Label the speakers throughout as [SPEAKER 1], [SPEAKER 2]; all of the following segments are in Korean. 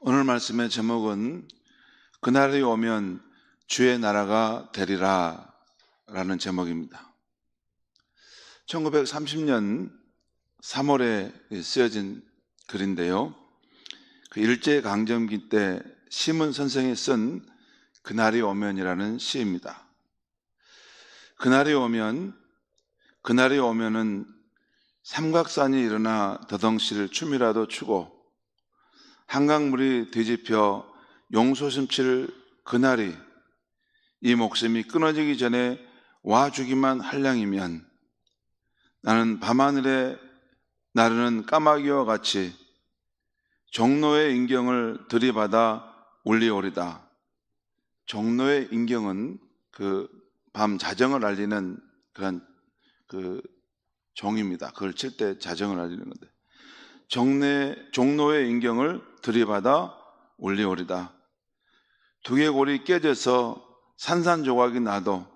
[SPEAKER 1] 오늘 말씀의 제목은 그날이 오면 주의 나라가 되리라 라는 제목입니다. 1930년 3월에 쓰여진 글인데요. 그 일제강점기 때 심은 선생이 쓴 그날이 오면이라는 시입니다. 그날이 오면, 그날이 오면은 삼각산이 일어나 더덩실 춤이라도 추고 한강물이 뒤집혀 용소심칠 그날이 이 목숨이 끊어지기 전에 와 주기만 할량이면 나는 밤하늘에 나르는 까마귀와 같이 종로의 인경을 들이받아 올리오리다. 종로의 인경은 그 밤 자정을 알리는 그런 그 종입니다. 그걸 칠 때 자정을 알리는 건데. 종내, 종로의 인경을 들이받아 올리오리다. 두개골이 깨져서 산산조각이 나도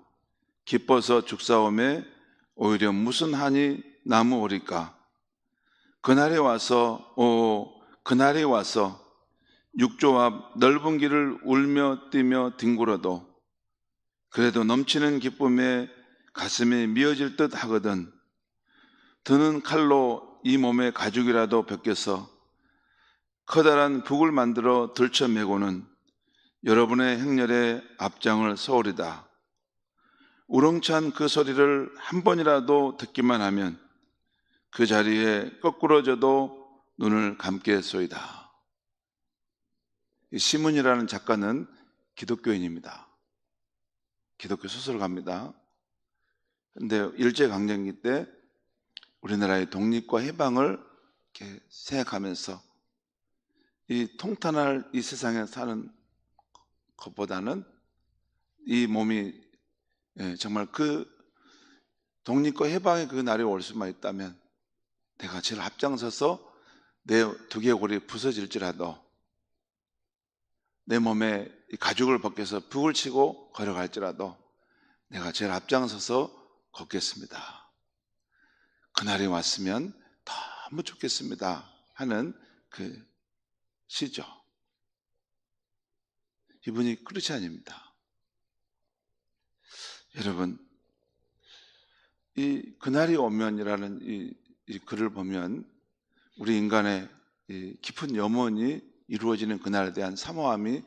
[SPEAKER 1] 기뻐서 죽사옴에 오히려 무슨 한이 나무오리까? 그날에 와서, 오, 그날에 와서 육조 앞 넓은 길을 울며 뛰며 뒹굴어도 그래도 넘치는 기쁨에 가슴이 미어질 듯 하거든. 드는 칼로 이 몸의 가죽이라도 벗겨서 커다란 북을 만들어 들쳐매고는 여러분의 행렬에 앞장을 서오리다. 우렁찬 그 소리를 한 번이라도 듣기만 하면 그 자리에 거꾸러져도 눈을 감겠소이다. 시문이라는 작가는 기독교인입니다. 기독교 소설가입니다. 근데 일제강점기 때 우리나라의 독립과 해방을 이렇게 생각하면서 이 통탄할 이 세상에 사는 것보다는 이 몸이 예, 정말 그 독립과 해방의 그 날이 올 수만 있다면 내가 제일 앞장서서 내 두개골이 부서질지라도 내 몸에 가죽을 벗겨서 북을 치고 걸어갈지라도 내가 제일 앞장서서 걷겠습니다. 그날이 왔으면 너무 좋겠습니다. 하는 그 시죠. 이분이 크리스찬입니다. 여러분, 이 그날이 오면이라는 이, 이 글을 보면 우리 인간의 깊은 염원이 이루어지는 그날에 대한 사모함이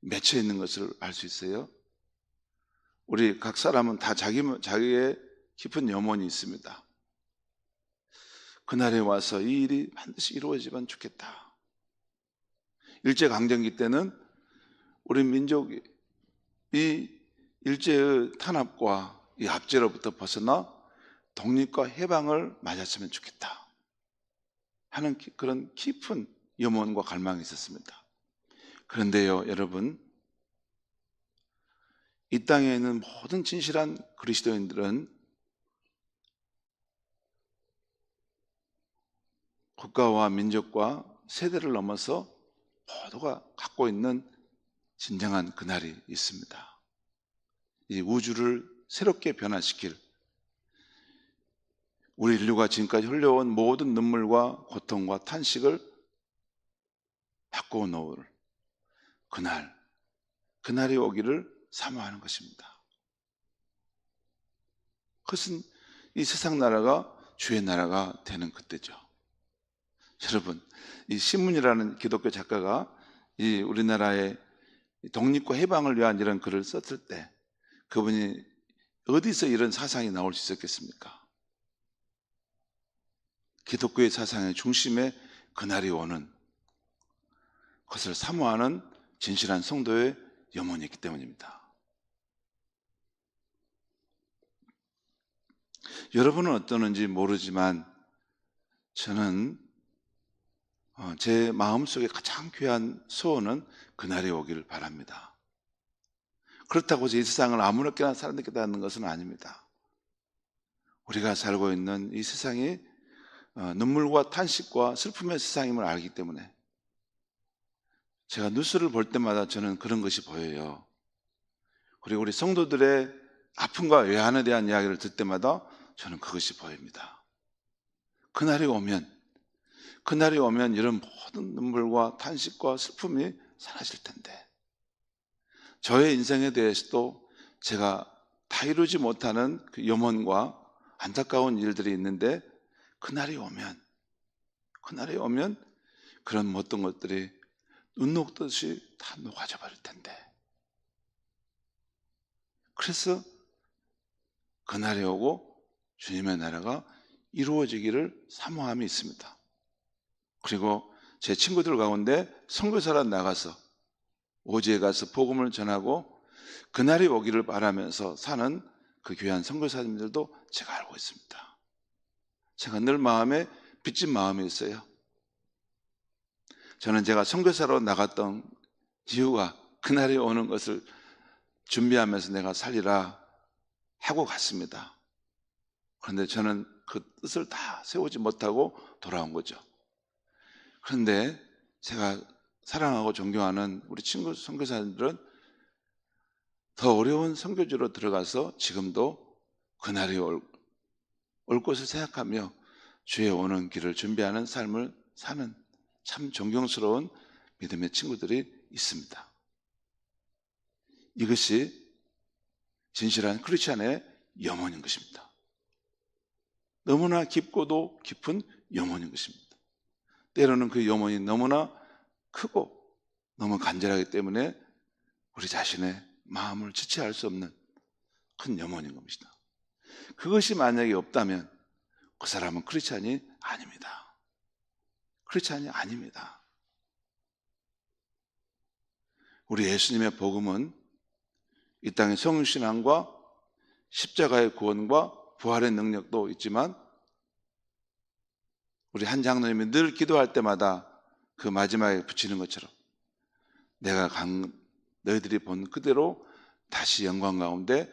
[SPEAKER 1] 맺혀 있는 것을 알 수 있어요. 우리 각 사람은 다 자기, 자기의 깊은 염원이 있습니다. 그날에 와서 이 일이 반드시 이루어지면 좋겠다. 일제강점기 때는 우리 민족이 이 일제의 탄압과 이 압제로부터 벗어나 독립과 해방을 맞았으면 좋겠다. 하는 그런 깊은 염원과 갈망이 있었습니다. 그런데요, 여러분, 이 땅에 있는 모든 진실한 그리스도인들은 국가와 민족과 세대를 넘어서 모두가 갖고 있는 진정한 그날이 있습니다. 이 우주를 새롭게 변화시킬 우리 인류가 지금까지 흘려온 모든 눈물과 고통과 탄식을 바꿔 놓을 그날, 그날이 오기를 사모하는 것입니다. 그것은 이 세상 나라가 주의 나라가 되는 그때죠. 여러분, 이 신문이라는 기독교 작가가 이 우리나라의 독립과 해방을 위한 이런 글을 썼을 때 그분이 어디서 이런 사상이 나올 수 있었겠습니까? 기독교의 사상의 중심에 그날이 오는 그것을 사모하는 진실한 성도의 염원이 있기 때문입니다. 여러분은 어떠는지 모르지만 저는 어, 제 마음속에 가장 귀한 소원은 그날이 오기를 바랍니다. 그렇다고 이 세상을 아무렇게나 살아내겠다는 것은 아닙니다. 우리가 살고 있는 이 세상이 어, 눈물과 탄식과 슬픔의 세상임을 알기 때문에 제가 뉴스를 볼 때마다 저는 그런 것이 보여요. 그리고 우리 성도들의 아픔과 외환에 대한 이야기를 듣을 때마다 저는 그것이 보입니다. 그날이 오면 그날이 오면 이런 모든 눈물과 탄식과 슬픔이 사라질 텐데 저의 인생에 대해서도 제가 다 이루지 못하는 그 염원과 안타까운 일들이 있는데 그날이 오면 그날이 오면 그런 모든 것들이 눈 녹듯이 다 녹아져 버릴 텐데 그래서 그날이 오고 주님의 나라가 이루어지기를 사모함이 있습니다. 그리고 제 친구들 가운데 선교사라 나가서 오지에 가서 복음을 전하고 그날이 오기를 바라면서 사는 그 귀한 선교사님들도 제가 알고 있습니다. 제가 늘 마음에 빚진 마음이 있어요. 저는 제가 선교사로 나갔던 이유가 그날이 오는 것을 준비하면서 내가 살리라 하고 갔습니다. 그런데 저는 그 뜻을 다 세우지 못하고 돌아온 거죠. 그런데 제가 사랑하고 존경하는 우리 친구 선교사님들은 더 어려운 선교지로 들어가서 지금도 그날이 올, 올 것을 생각하며 주의 오는 길을 준비하는 삶을 사는 참 존경스러운 믿음의 친구들이 있습니다. 이것이 진실한 크리스찬의 영혼인 것입니다. 너무나 깊고도 깊은 영혼인 것입니다. 때로는 그 영혼이 너무나 크고 너무 간절하기 때문에 우리 자신의 마음을 지체할 수 없는 큰 염원인 겁니다. 그것이 만약에 없다면 그 사람은 크리스찬이 아닙니다. 크리스찬이 아닙니다. 우리 예수님의 복음은 이 땅의 성신앙과 십자가의 구원과 부활의 능력도 있지만 우리 한 장로님이 늘 기도할 때마다 그 마지막에 붙이는 것처럼 내가 강, 너희들이 본 그대로 다시 영광 가운데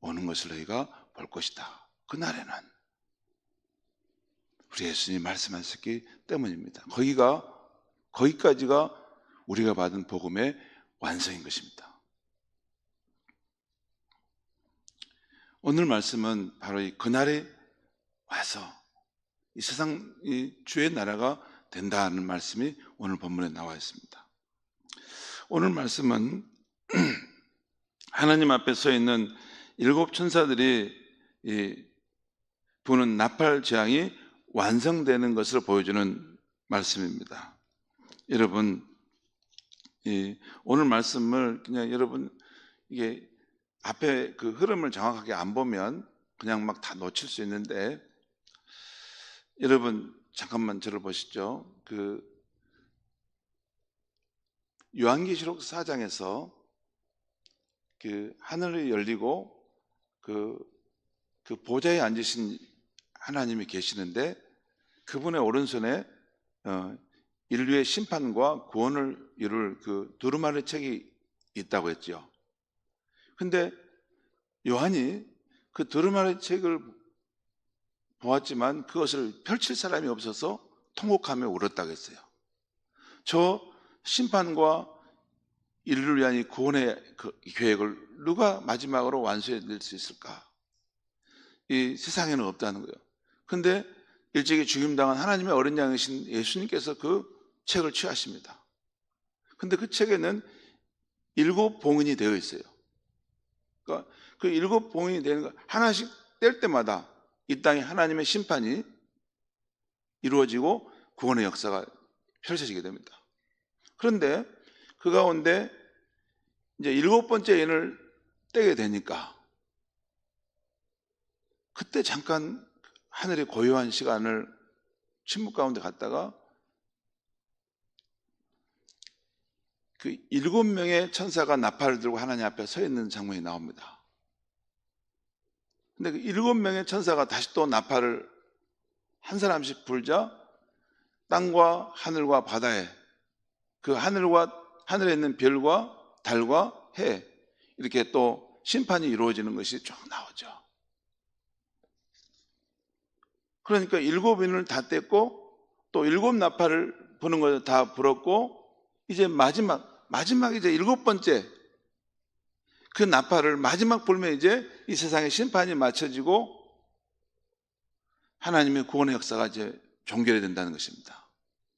[SPEAKER 1] 오는 것을 너희가 볼 것이다. 그날에는 우리 예수님이 말씀하셨기 때문입니다. 거기가 거기까지가 우리가 받은 복음의 완성인 것입니다. 오늘 말씀은 바로 이 그날에 와서 이 세상 이 주의 나라가 된다는 말씀이 오늘 본문에 나와 있습니다. 오늘 말씀은 하나님 앞에 서 있는 일곱 천사들이 부는 나팔 재앙이 완성되는 것을 보여주는 말씀입니다. 여러분, 오늘 말씀을 그냥 여러분 이게 앞에 그 흐름을 정확하게 안 보면 그냥 막 다 놓칠 수 있는데 여러분 잠깐만 저를 보시죠. 그 요한계시록 4장에서 그 하늘이 열리고 그, 그 보좌에 앉으신 하나님이 계시는데 그분의 오른손에 어, 인류의 심판과 구원을 이룰 그 두루마리 책이 있다고 했죠. 근데 요한이 그 두루마리 책을 보았지만 그것을 펼칠 사람이 없어서 통곡하며 울었다고 했어요. 저 심판과 인류를 위한 이 구원의 그 계획을 누가 마지막으로 완수해 낼 수 있을까? 이 세상에는 없다는 거예요. 근데 일찍이 죽임당한 하나님의 어린 양이신 예수님께서 그 책을 취하십니다. 근데 그 책에는 일곱 봉인이 되어 있어요. 그러니까 그 일곱 봉인이 되는 거 하나씩 뗄 때마다 이 땅에 하나님의 심판이 이루어지고 구원의 역사가 펼쳐지게 됩니다. 그런데 그 가운데 이제 일곱 번째 인을 떼게 되니까 그때 잠깐 하늘의 고요한 시간을 침묵 가운데 갔다가 그 일곱 명의 천사가 나팔을 들고 하나님 앞에 서 있는 장면이 나옵니다. 근데 그 일곱 명의 천사가 다시 또 나팔을 한 사람씩 불자 땅과 하늘과 바다에 그 하늘과 하늘에 있는 별과 달과 해 이렇게 또 심판이 이루어지는 것이 쭉 나오죠. 그러니까 일곱 인을 다 뗐고 또 일곱 나팔을 부는 것을 다 불었고 이제 마지막 마지막 이제 일곱 번째 그 나팔을 마지막 불면 이제 이 세상의 심판이 맞춰지고 하나님의 구원의 역사가 이제 종결이 된다는 것입니다.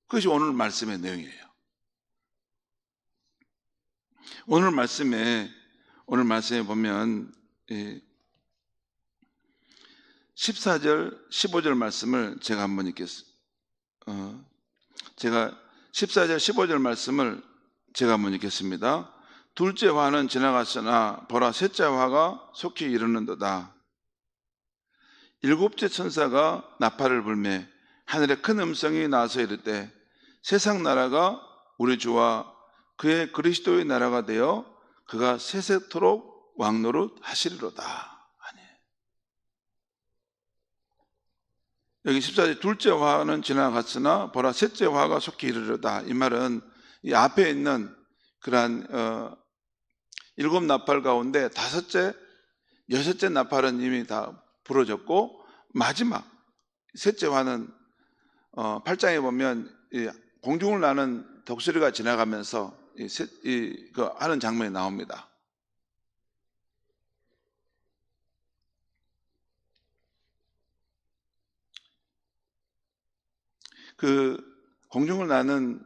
[SPEAKER 1] 그것이 오늘 말씀의 내용이에요. 오늘 말씀에 오늘 말씀에 보면 이 14절, 15절 말씀을 제가 한번 읽겠습니다. 어, 제가 14절, 15절 말씀을 제가 한번 읽겠습니다. 둘째 화는 지나갔으나 보라 셋째 화가 속히 이르는도다. 일곱째 천사가 나팔을 불매 하늘에 큰 음성이 나서 이르되 세상 나라가 우리 주와 그의 그리스도의 나라가 되어 그가 세세토록 왕노릇 하시리로다. 여기 14절 둘째 화는 지나갔으나 보라 셋째 화가 속히 이르려다. 이 말은 이 앞에 있는 그러한 어, 일곱 나팔 가운데 다섯째, 여섯째 나팔은 이미 다 부러졌고 마지막 셋째 화는 어, 8장에 보면 이 공중을 나는 독수리가 지나가면서 이, 셋- 이, 그 하는 장면이 나옵니다. 그 공중을 나는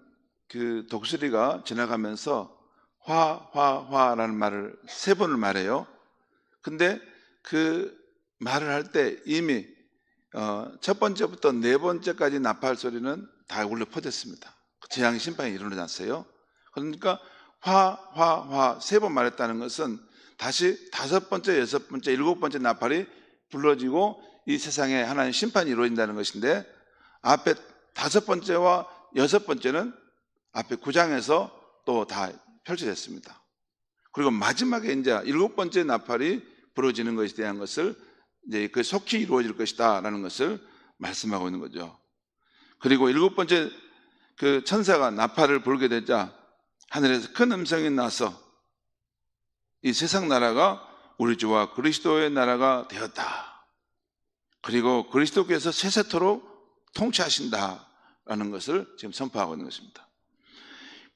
[SPEAKER 1] 그 독수리가 지나가면서 화, 화, 화라는 말을 세 번을 말해요. 근데 그 말을 할 때 이미 어, 첫 번째부터 네 번째까지 나팔 소리는 다 울려 퍼졌습니다. 재앙 심판이 일어났어요. 그러니까 화, 화, 화 세 번 말했다는 것은 다시 다섯 번째, 여섯 번째, 일곱 번째 나팔이 불러지고 이 세상에 하나님 심판이 이루어진다는 것인데 앞에 다섯 번째와 여섯 번째는 앞에 구장에서 또 다 펼쳐졌습니다. 그리고 마지막에 이제 일곱 번째 나팔이 부러지는 것에 대한 것을 이제 그 속히 이루어질 것이다라는 것을 말씀하고 있는 거죠. 그리고 일곱 번째 그 천사가 나팔을 불게 되자 하늘에서 큰 음성이 나서 이 세상 나라가 우리 주와 그리스도의 나라가 되었다. 그리고 그리스도께서 세세토록 통치하신다라는 것을 지금 선포하고 있는 것입니다.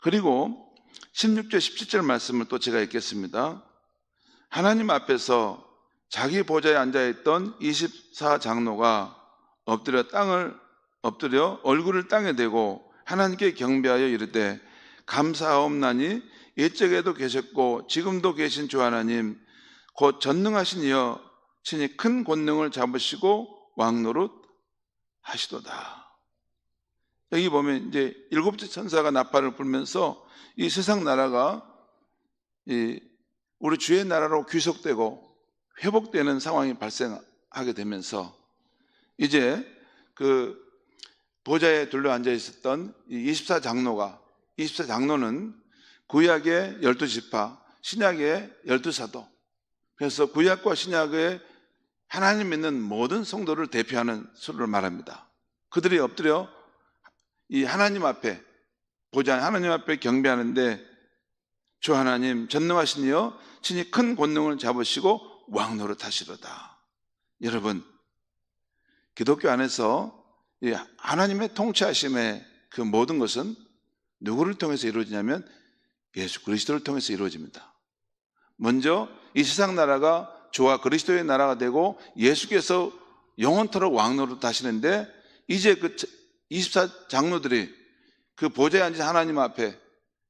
[SPEAKER 1] 그리고 16절, 17절 말씀을 또 제가 읽겠습니다. 하나님 앞에서 자기 보좌에 앉아 있던 24 장로가 엎드려 땅을 엎드려 얼굴을 땅에 대고 하나님께 경배하여 이르되 감사하옵나니 옛적에도 계셨고 지금도 계신 주 하나님 곧 전능하신 이여 친히 큰 권능을 잡으시고 왕노릇 하시도다. 여기 보면 이제 일곱째 천사가 나팔을 불면서 이 세상 나라가 이 우리 주의 나라로 귀속되고 회복되는 상황이 발생하게 되면서 이제 그 보좌에 둘러 앉아 있었던 이 24장로가 24장로는 구약의 12지파, 신약의 12사도. 그래서 구약과 신약의 하나님 믿는 모든 성도를 대표하는 수를 말합니다. 그들이 엎드려 이 하나님 앞에 보좌 하나님 앞에 경배하는데 주 하나님 전능하신 이여 친히 큰 권능을 잡으시고 왕 노릇 하시로다. 여러분 기독교 안에서 이 하나님의 통치하심의 그 모든 것은 누구를 통해서 이루어지냐면 예수 그리스도를 통해서 이루어집니다. 먼저 이 세상 나라가 주와 그리스도의 나라가 되고 예수께서 영원토록 왕노릇 하시는데 이제 그 24 장로들이 그 보좌에 앉은 하나님 앞에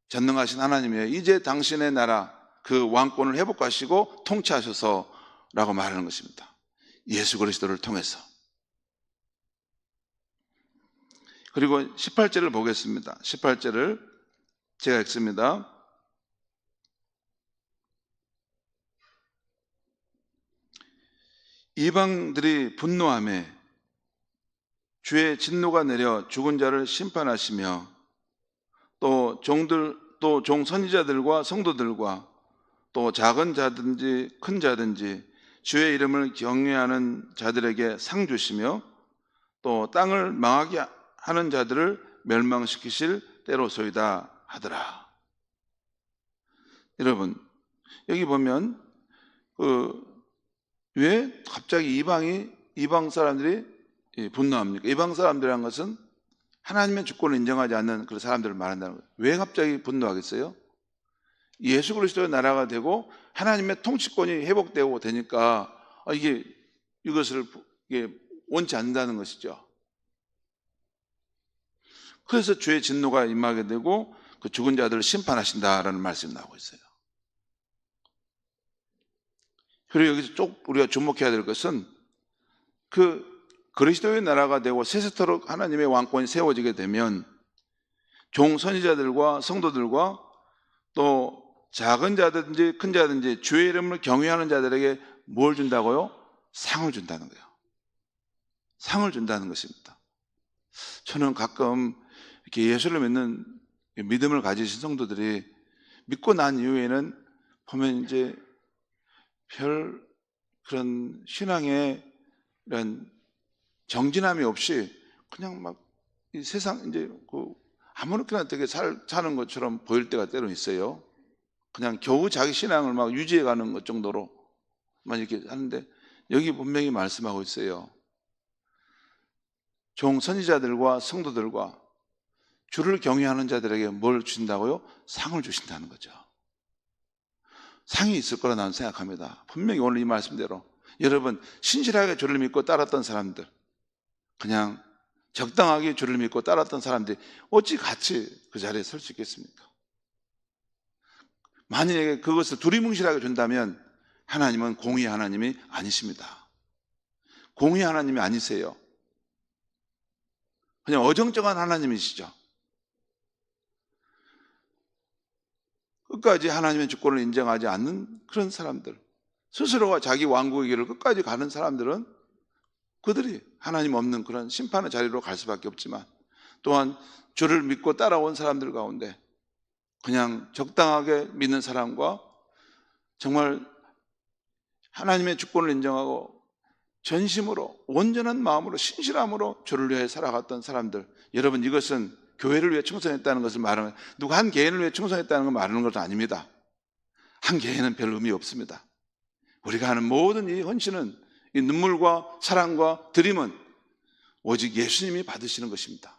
[SPEAKER 1] 전능하신 하나님이에요. 이제 당신의 나라 그 왕권을 회복하시고 통치하셔서 라고 말하는 것입니다. 예수 그리스도를 통해서. 그리고 18절을 보겠습니다. 18절을 제가 읽습니다. 이방들이 분노함에 주의 진노가 내려 죽은 자를 심판하시며 또 종들 또 종 선지자들과 성도들과 또 작은 자든지 큰 자든지 주의 이름을 경외하는 자들에게 상 주시며 또 땅을 망하게 하는 자들을 멸망시키실 때로소이다 하더라. 여러분 여기 보면 그 왜 갑자기 이방이 이방 사람들이 이 분노합니까? 이방 사람들이란 것은 하나님의 주권을 인정하지 않는 그런 사람들을 말한다는 거예요. 왜 갑자기 분노하겠어요? 예수 그리스도의 나라가 되고 하나님의 통치권이 회복되고 되니까 아, 이게 이것을 이게 원치 않는다는 것이죠. 그래서 주의 진노가 임하게 되고 그 죽은 자들을 심판하신다라는 말씀이 나오고 있어요. 그리고 여기서 쭉 우리가 주목해야 될 것은 그 그리스도의 나라가 되고 세세토록 하나님의 왕권이 세워지게 되면 종 선지자들과 성도들과 또 작은 자든지 큰 자든지 주의 이름을 경외하는 자들에게 뭘 준다고요? 상을 준다는 거예요. 상을 준다는 것입니다. 저는 가끔 이렇게 예수를 믿는 믿음을 가지신 성도들이 믿고 난 이후에는 보면 이제 별 그런 신앙의 이런 정진함이 없이 그냥 막이 세상 이제 그 아무렇게나 되게 살, 사는 것처럼 보일 때가 때로 있어요. 그냥 겨우 자기 신앙을 막 유지해 가는 것 정도로 만 이렇게 하는데 여기 분명히 말씀하고 있어요. 종 선지자들과 성도들과 주를 경외하는 자들에게 뭘 주신다고요? 상을 주신다는 거죠. 상이 있을 거라 나는 생각합니다. 분명히 오늘 이 말씀대로 여러분 신실하게 주를 믿고 따랐던 사람들 그냥 적당하게 주를 믿고 따랐던 사람들이 어찌 같이 그 자리에 설 수 있겠습니까? 만약에 그것을 두리뭉실하게 준다면 하나님은 공의 하나님이 아니십니다. 공의 하나님이 아니세요. 그냥 어정쩡한 하나님이시죠. 끝까지 하나님의 주권을 인정하지 않는 그런 사람들, 스스로가 자기 왕국의 길을 끝까지 가는 사람들은 그들이 하나님 없는 그런 심판의 자리로 갈 수밖에 없지만 또한 주를 믿고 따라온 사람들 가운데 그냥 적당하게 믿는 사람과 정말 하나님의 주권을 인정하고 전심으로 온전한 마음으로 신실함으로 주를 위해 살아갔던 사람들 여러분 이것은 교회를 위해 충성했다는 것을 말하는 누가 한 개인을 위해 충성했다는 걸 말하는 것도 아닙니다. 한 개인은 별 의미 없습니다. 우리가 하는 모든 이 헌신은 이 눈물과 사랑과 드림은 오직 예수님이 받으시는 것입니다.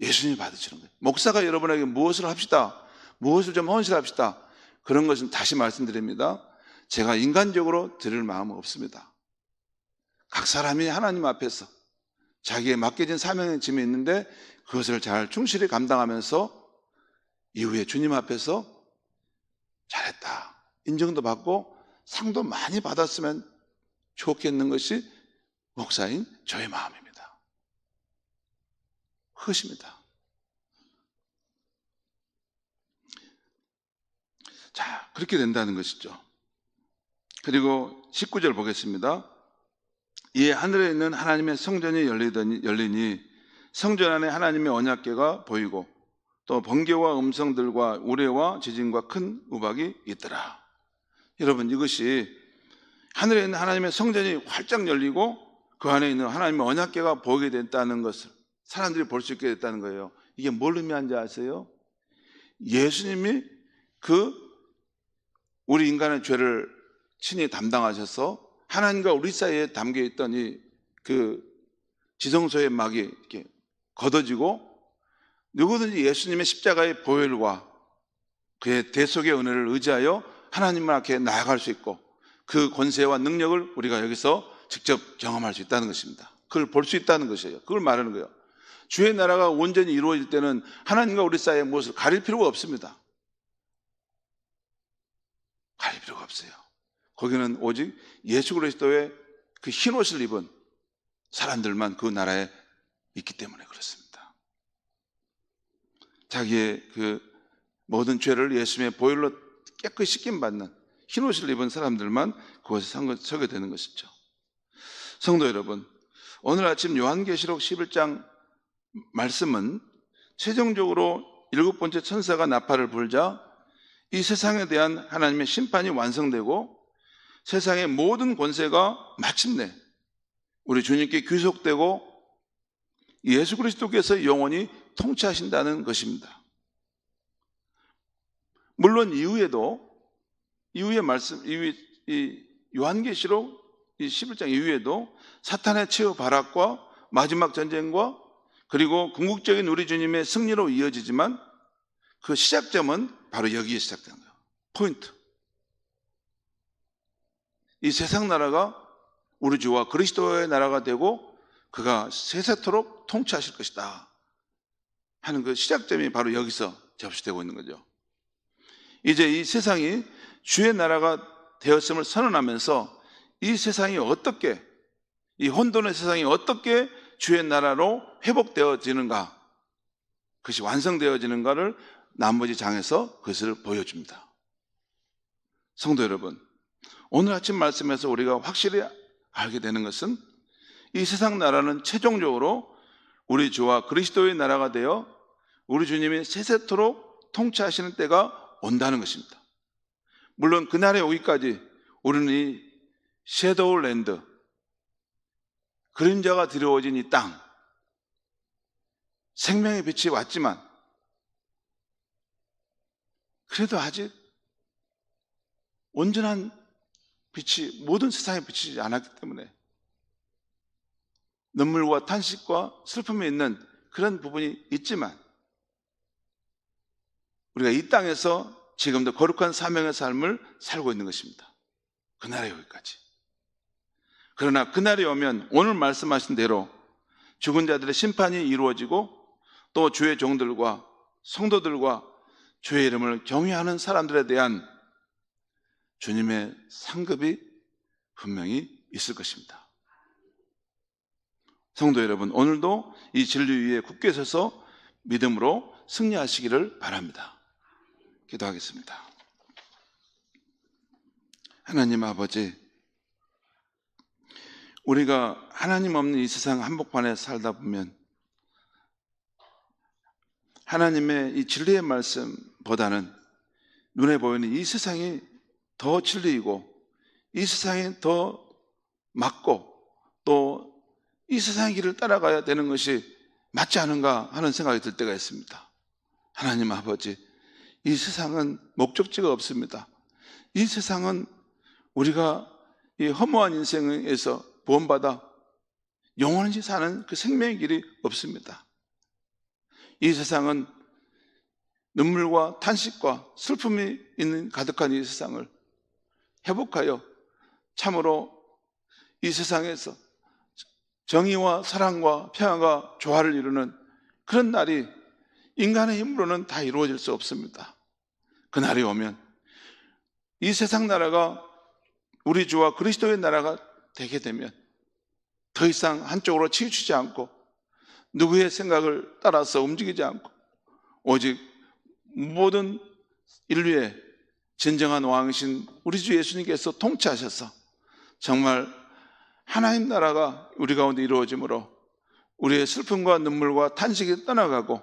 [SPEAKER 1] 예수님이 받으시는 거예요. 목사가 여러분에게 무엇을 합시다. 무엇을 좀 헌신합시다. 그런 것은 다시 말씀드립니다. 제가 인간적으로 드릴 마음은 없습니다. 각 사람이 하나님 앞에서 자기의 맡겨진 사명의 짐이 있는데 그것을 잘 충실히 감당하면서 이후에 주님 앞에서 잘했다. 인정도 받고 상도 많이 받았으면 좋겠는 것이 목사인 저의 마음입니다. 그것입니다. 자, 그렇게 된다는 것이죠. 그리고 19절 보겠습니다. 이에 하늘에 있는 하나님의 성전이 열리더니, 열리니 성전 안에 하나님의 언약궤가 보이고 또 번개와 음성들과 우레와 지진과 큰 우박이 있더라. 여러분 이것이 하늘에 있는 하나님의 성전이 활짝 열리고 그 안에 있는 하나님의 언약궤가 보이게 됐다는 것을 사람들이 볼 수 있게 됐다는 거예요. 이게 뭘 의미하는지 아세요? 예수님이 그 우리 인간의 죄를 친히 담당하셔서 하나님과 우리 사이에 담겨 있던 이 그 지성소의 막이 이렇게 걷어지고 누구든지 예수님의 십자가의 보혈과 그의 대속의 은혜를 의지하여 하나님 앞에 나아갈 수 있고 그 권세와 능력을 우리가 여기서 직접 경험할 수 있다는 것입니다. 그걸 볼 수 있다는 것이에요. 그걸 말하는 거예요. 주의 나라가 온전히 이루어질 때는 하나님과 우리 사이에 무엇을 가릴 필요가 없습니다. 가릴 필요가 없어요. 거기는 오직 예수 그리스도의 그 흰옷을 입은 사람들만 그 나라에 있기 때문에 그렇습니다. 자기의 그 모든 죄를 예수님의 보혈로 깨끗이 씻김 받는 흰 옷을 입은 사람들만 그곳에 서게 되는 것이죠. 성도 여러분, 오늘 아침 요한계시록 11장 말씀은 최종적으로 일곱 번째 천사가 나팔을 불자 이 세상에 대한 하나님의 심판이 완성되고 세상의 모든 권세가 마침내 우리 주님께 귀속되고 예수 그리스도께서 영원히 통치하신다는 것입니다. 물론 이후에도 이후의 말씀, 이후 이 요한계시록 이 11장 이후에도 사탄의 최후 발악과 마지막 전쟁과 그리고 궁극적인 우리 주님의 승리로 이어지지만 그 시작점은 바로 여기에 시작된 거예요. 포인트. 이 세상 나라가 우리 주와 그리스도의 나라가 되고 그가 세세토록 통치하실 것이다. 하는 그 시작점이 바로 여기서 접시되고 있는 거죠. 이제 이 세상이 주의 나라가 되었음을 선언하면서 이 세상이 어떻게 이 혼돈의 세상이 어떻게 주의 나라로 회복되어지는가 그것이 완성되어지는가를 나머지 장에서 그것을 보여줍니다. 성도 여러분, 오늘 아침 말씀에서 우리가 확실히 알게 되는 것은 이 세상 나라는 최종적으로 우리 주와 그리스도의 나라가 되어 우리 주님이 세세토록 통치하시는 때가 온다는 것입니다. 물론 그날에 오기까지 우리는 이 섀도우 랜드, 그림자가 들여워진 이 땅, 생명의 빛이 왔지만, 그래도 아직 온전한 빛이 모든 세상에 비치지 않았기 때문에 눈물과 탄식과 슬픔이 있는 그런 부분이 있지만 우리가 이 땅에서 지금도 거룩한 사명의 삶을 살고 있는 것입니다. 그날에 여기까지. 그러나 그날이 오면 오늘 말씀하신 대로 죽은 자들의 심판이 이루어지고 또 주의 종들과 성도들과 주의 이름을 경외하는 사람들에 대한 주님의 상급이 분명히 있을 것입니다. 성도 여러분, 오늘도 이 진리 위에 굳게 서서 믿음으로 승리하시기를 바랍니다. 기도하겠습니다. 하나님 아버지, 우리가 하나님 없는 이 세상 한복판에 살다 보면 하나님의 이 진리의 말씀보다는 눈에 보이는 이 세상이 더 진리이고 이 세상이 더 맞고 또 이 세상의 길을 따라가야 되는 것이 맞지 않은가 하는 생각이 들 때가 있습니다. 하나님 아버지, 이 세상은 목적지가 없습니다. 이 세상은 우리가 이 허무한 인생에서 구원받아 영원히 사는 그 생명의 길이 없습니다. 이 세상은 눈물과 탄식과 슬픔이 있는 가득한 이 세상을 회복하여 참으로 이 세상에서 정의와 사랑과 평화가 조화를 이루는 그런 날이 인간의 힘으로는 다 이루어질 수 없습니다. 그 날이 오면 이 세상 나라가 우리 주와 그리스도의 나라가 되게 되면 더 이상 한쪽으로 치우치지 않고 누구의 생각을 따라서 움직이지 않고 오직 모든 인류의 진정한 왕이신 우리 주 예수님께서 통치하셔서 정말 하나님 나라가 우리 가운데 이루어지므로 우리의 슬픔과 눈물과 탄식이 떠나가고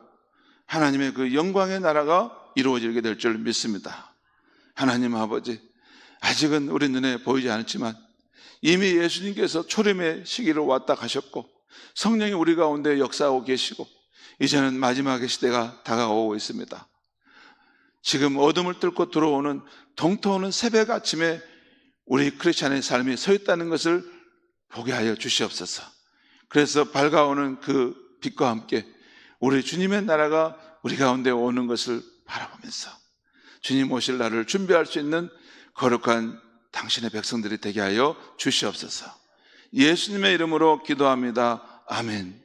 [SPEAKER 1] 하나님의 그 영광의 나라가 이루어지게 될 줄 믿습니다. 하나님 아버지, 아직은 우리 눈에 보이지 않지만 이미 예수님께서 초림의 시기로 왔다 가셨고 성령이 우리 가운데 역사하고 계시고 이제는 마지막의 시대가 다가오고 있습니다. 지금 어둠을 뚫고 들어오는 동토오는 새벽 아침에 우리 크리스찬의 삶이 서 있다는 것을 보게 하여 주시옵소서. 그래서 밝아오는 그 빛과 함께 우리 주님의 나라가 우리 가운데 오는 것을 바라보면서 주님 오실 날을 준비할 수 있는 거룩한 당신의 백성들이 되게 하여 주시옵소서. 예수님의 이름으로 기도합니다. 아멘.